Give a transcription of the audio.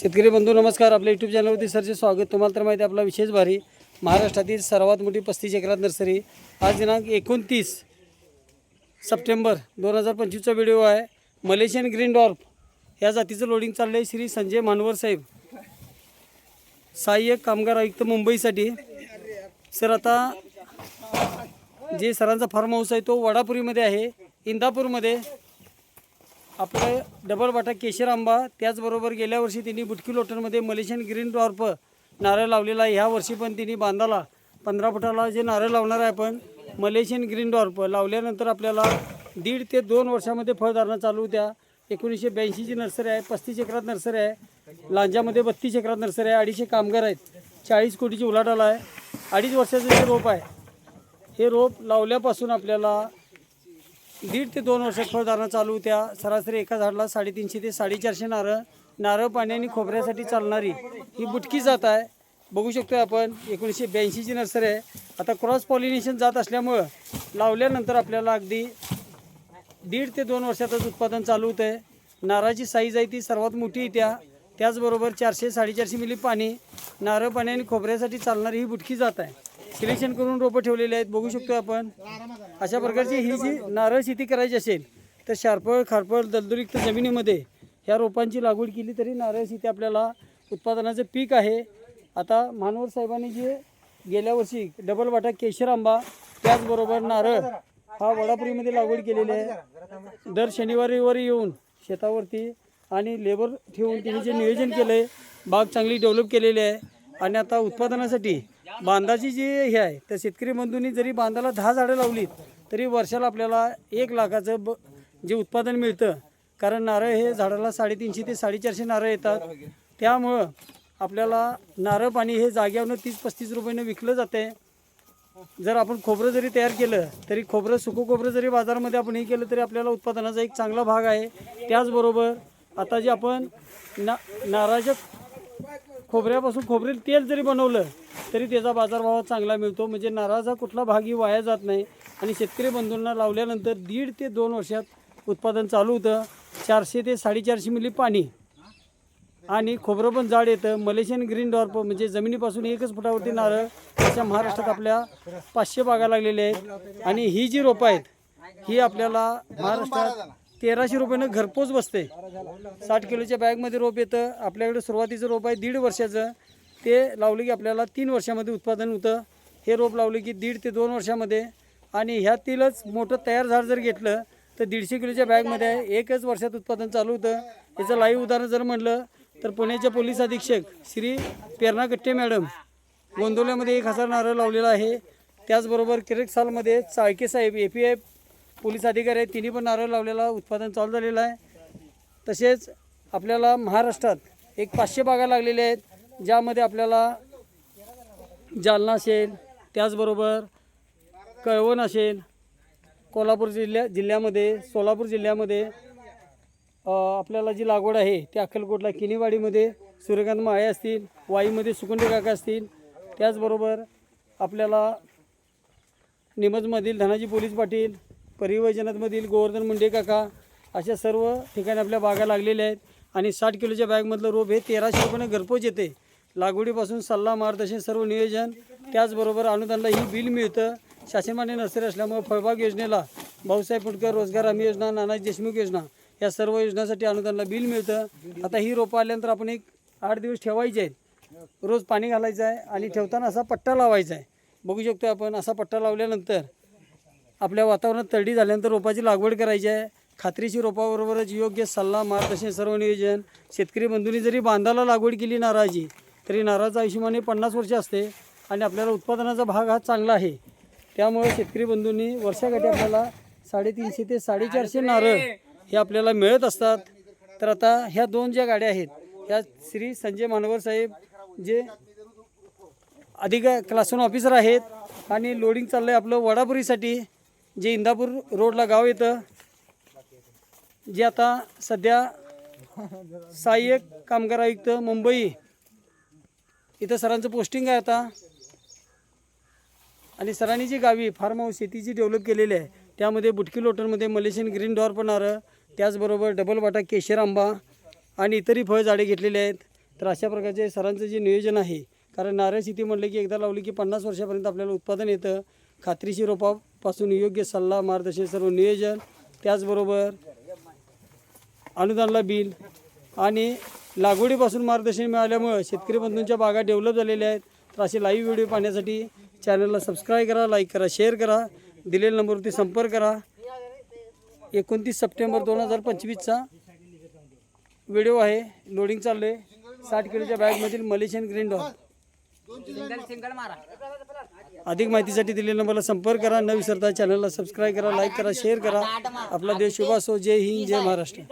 शेतकरी बंधू नमस्कार. आपल्या यूट्यूब चॅनलवरती सरचे स्वागत. तुम्हाला तर माहिती आपला विशेष भारी महाराष्ट्रातील सर्वात मोठी पस्तीस एकरात नर्सरी. आज दिनांक एकोणतीस सप्टेंबर दोन हजार पंचवीसचा व्हिडिओ आहे. Malaysian green dwarf. या जातीचं लोडिंग चाललं आहे श्री संजय मानवर साहेब. सहाय्यक कामगार आयुक्त मुंबईसाठी. सर आता जे सरांचा फार्म हाऊस आहे तो वडापुरीमध्ये आहे इंदापूरमध्ये. आपलं डबल बाटा केशर आंबा त्याचबरोबर गेल्या वर्षी त्यांनी बुटकी लोटनमध्ये मलेशियन ग्रीन डॉर्प नारळ लावलेला आहे. ह्या वर्षी पण त्यांनी बांधाला. पंधरा फुटाला जे नारळ लावणार आहे आपण मलेशियन ग्रीन डॉर्प लावल्यानंतर आपल्याला दीड ते दोन वर्षामध्ये फळधारणा चालू होत्या. एकोणीसशे ब्याऐंशीची नर्सरी आहे पस्तीस एकरात नर्सरी आहे लांजामध्ये बत्तीस एकरात नर्सरी आहे अडीचशे कामगार आहेत चाळीस कोटीची उलाढाल आहे. अडीच वर्षाचं जे रोप आहे हे रोप लावल्यापासून आपल्याला दीड ते दोन वर्षात फळधारणा चालू होत्या. सरासरी एका झाडाला साडेतीनशे ते साडेचारशे नारळ नारळ पाणी आणि खोबऱ्यासाठी चालणारी ही बुटकी जात आहे. बघू शकतो आपण एकोणीसशे ब्याऐंशीची नर्सरी आहे. आता क्रॉस पॉलिनेशन जात असल्यामुळं लावल्यानंतर आपल्याला अगदी दीड ते दोन वर्षातच उत्पादन चालू होतं आहे नारळाची साईज आहे ती सर्वात मोठी त्या. त्याचबरोबर चारशे साडेचारशे मिली पाणी नारळ पाणी आणि खोबऱ्यासाठी चालणारी ही बुटकी जात आहे. सिलेक्शन करून रोपं ठेवलेली आहेत. बघू शकतो आपण. अशा प्रकारची ही जी नारळ शेती करायची असेल तर शारपळ खारपळ दलदुरीक्त जमिनीमध्ये ह्या रोपांची लागवड केली तरी नारळ शेती आपल्याला उत्पादनाचं पीक आहे. आता मानवर साहेबांनी जे गेल्या वर्षी डबल वाटा केशर आंबा त्याचबरोबर नारळ हा वडापुरीमध्ये लागवड केलेली आहे. दर शनिवारीवर येऊन शेतावरती आणि लेबर ठेवून त्यांनी जे नियोजन केलं आहे बाग चांगली डेव्हलप केलेली आहे. आणि आता उत्पादनासाठी बांधाची जी हे आहे तर शेतकरी बंधूंनी जरी बांधाला दहा झाडं लावलीत तरी वर्षाला आपल्याला एक लाखाचं ब जे उत्पादन मिळतं कारण नारळ हे झाडाला साडेतीनशे ते साडेचारशे नारळ येतात. त्यामुळं आपल्याला नारळ पाणी हे जाग्यावरनं तीस पस्तीस रुपयानं विकलं जाते जर आपण खोबरं जरी तयार केलं तरी खोबरं सुकं खोबरं जरी बाजारामध्ये आपण हे केलं तरी आपल्याला उत्पादनाचा एक चांगला भाग आहे. त्याचबरोबर आता जे आपण ना नारळाच्या खोबऱ्यापासून खोबरेल तेल जरी बनवलं तरी त्याचा बाजारभाव चांगला मिळतो. म्हणजे नारळाचा कुठला भागही वाया जात नाही. आणि शेतकरी बंधूंना लावल्यानंतर दीड ते दोन वर्षात उत्पादन चालू होतं. चारशे ते साडेचारशे मिली पाणी आणि खोबरं पण जाड येतं. मलेशियन ग्रीन डॉर्प म्हणजे जमिनीपासून एकच फुटावरती नारळ अशा महाराष्ट्रात आपल्या पाचशे बागा लागलेल्या आहेत. आणि ही जी रोपं आहेत ही आपल्याला महाराष्ट्रात तेराशे रुपयानं घरपोच बसते. साठ किलोच्या बॅगमध्ये रोप येतं. आपल्याकडे सुरुवातीचं रोप आहे दीड वर्षाचं. ते लावलं की आपल्याला तीन वर्षामध्ये उत्पादन होतं. हे रोप लावलं की दीड ते दोन वर्षामध्ये. आणि ह्यातीलच मोठं तयार झाड जर घेतलं तर दीडशे किलोच्या बॅगमध्ये आहे एकच वर्षात उत्पादन चालू होतं. याचं लाईव्ह उदाहरण जर म्हटलं तर पुण्याचे पोलीस अधीक्षक श्री पेरणा कट्टे मॅडम गोंदवल्यामध्ये एक हजार नारळ लावलेला आहे. त्याचबरोबर किरेकसालमध्ये चाळके साहेब ए पी आय पोलीस अधिकारी आहेत तिन्ही पण नारळ लावलेला उत्पादन चालू झालेलं आहे. तसेच आपल्याला महाराष्ट्रात एक पाचशे बागा लागलेल्या आहेत ज्यामध्ये आपल्याला जालना असेल त्याचबरोबर कळवण असेल कोल्हापूर जिल्ह्या जिल्ह्यामध्ये सोलापूर जिल्ह्यामध्ये आपल्याला जी लागवड आहे ती अक्कलकोटला किनीवाडीमध्ये सूर्यकांत माळे असतील वाईमध्ये सुकुंडे काका असतील त्याचबरोबर आपल्याला निमजमधील धनाजी पोलीस पाटील परिवजनातमधील गोवर्धन मुंडे काका अशा सर्व ठिकाणी आपल्या बागा लागलेल्या आहेत. आणि साठ किलोच्या बॅगमधलं रोप हे तेराशे रुपयाने घरपोच येते. लागवडीपासून सल्ला मार्गदर्शन सर्व नियोजन. त्याचबरोबर अनुदानला ही बिल मिळतं. शासनमान्य नर्सरी असल्यामुळे फळबाग योजनेला भाऊसाहेब फुटकर रोजगार हमी योजना नानाजी देशमुख योजना या सर्व योजनासाठी अनुदानला बिल मिळतं. आता ही रोपं आल्यानंतर आपण एक आठ दिवस ठेवायचे आहेत. रोज पाणी घालायचं आहे आणि ठेवताना असा पट्टा लावायचा आहे. बघू शकतो आपण असा पट्टा लावल्यानंतर आपल्या वातावरणात तरडी झाल्यानंतर रोपाची लागवड करायची आहे. खात्रीची रोपाबरोबरच योग्य सल्ला मार्गदर्शन सर्व नियोजन. शेतकरी बंधूंनी जरी बांधाला लागवड केली नारळाची तरी नारळाचं आयुष्यमाने पन्नास वर्ष असते आणि आपल्याला उत्पादनाचा भाग हा चांगला आहे. त्यामुळे शेतकरी बंधूंनी वर्षाकाठी आपल्याला साडेतीनशे ते साडेचारशे नारळ हे आपल्याला मिळत असतात. तर आता ह्या दोन ज्या गाड्या आहेत ह्या श्री संजय मानवर साहेब जे अधिक क्लास वन ऑफिसर आहेत आणि लोडिंग चाललं आहे आपलं वडापुरीसाठी. जे इंदापूर रोडला गाव येतं जे आता सध्या सहाय्यक कामगार आयुक्त मुंबई इथं सरांचं पोस्टिंग आहे आता. आणि सरांनी जी गावी फार्म हाऊस शेतीची डेव्हलप केलेली आहे त्यामध्ये बुटकी लोटरमध्ये मलेशियन ग्रीन डॉर पण नारळ त्याचबरोबर डबल वाटा केशर आंबा आणि इतरही फळझाडे घेतलेले आहेत. तर अशा प्रकारचे सरांचं जे नियोजन आहे कारण नारळ शेती म्हटलं की एकदा लावली की पन्नास वर्षापर्यंत आपल्याला उत्पादन येतं खात्रीशी रोपा पासून योग्य सल्ला मार्गदर्शन सर्व नियोजन त्याचबरोबर अनुदानला बिल आणि लागवडीपासून मार्गदर्शन मिळाल्यामुळं शेतकरी बंधूंच्या बागा डेव्हलप झालेल्या आहेत. तर असे लाईव्ह व्हिडिओ पाहण्यासाठी चॅनलला सबस्क्राईब करा लाईक करा शेअर करा दिलेल्या नंबरवरती संपर्क करा. एकोणतीस सप्टेंबर दोन हजार पंचवीसचा व्हिडिओ आहे. लोडिंग चाललं आहे साठ किलोच्या बॅगमधील मलेशियन ग्रीन डॉग सिंगल सिंगल मारा. अधिक माहितीसाठी दिलेल्या नंबरला संपर्क करा. न विसरता चॅनलला सबस्क्राईब करा लाईक करा शेअर करा. आपला देश शुभ असो. जय हिंद जय महाराष्ट्र.